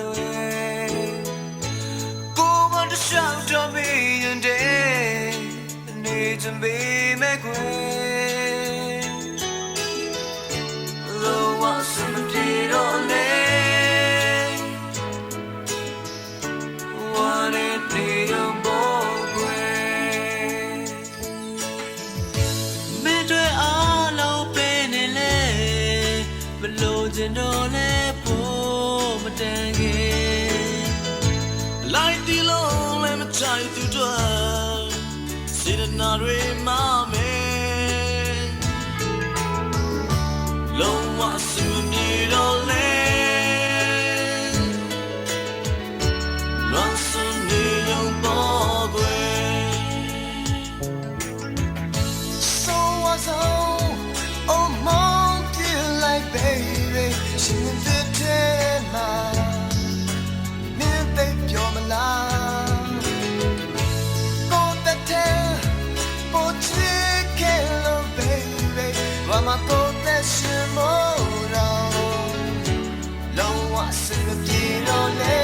လွယ်ကိုမတရှောက်တော့မင်းတဲ့နေချင်ပေမဲ့ကွယ်လောဝဆမပြေတော့နဲ့ you know တနာတွေမမဲလုံးဝ go the shimoro. Low was in the kino One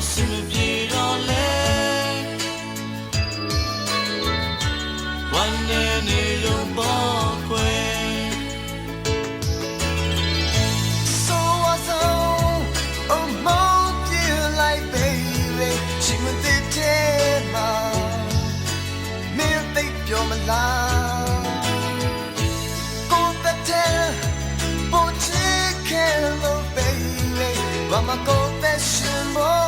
အဆင်မပြေတော့လဲဝန်နေနေလုံးပေါ်ခွဲ So what's on a more dear like baby ချင်းမတည်တဲ့မှာမင်းသိပြောမလားကိုယ်တက်တဲ့ပေါ်ချစ်ခဲ့လို့ baby ဘာမှကိုယ်သက်ရှင်မို့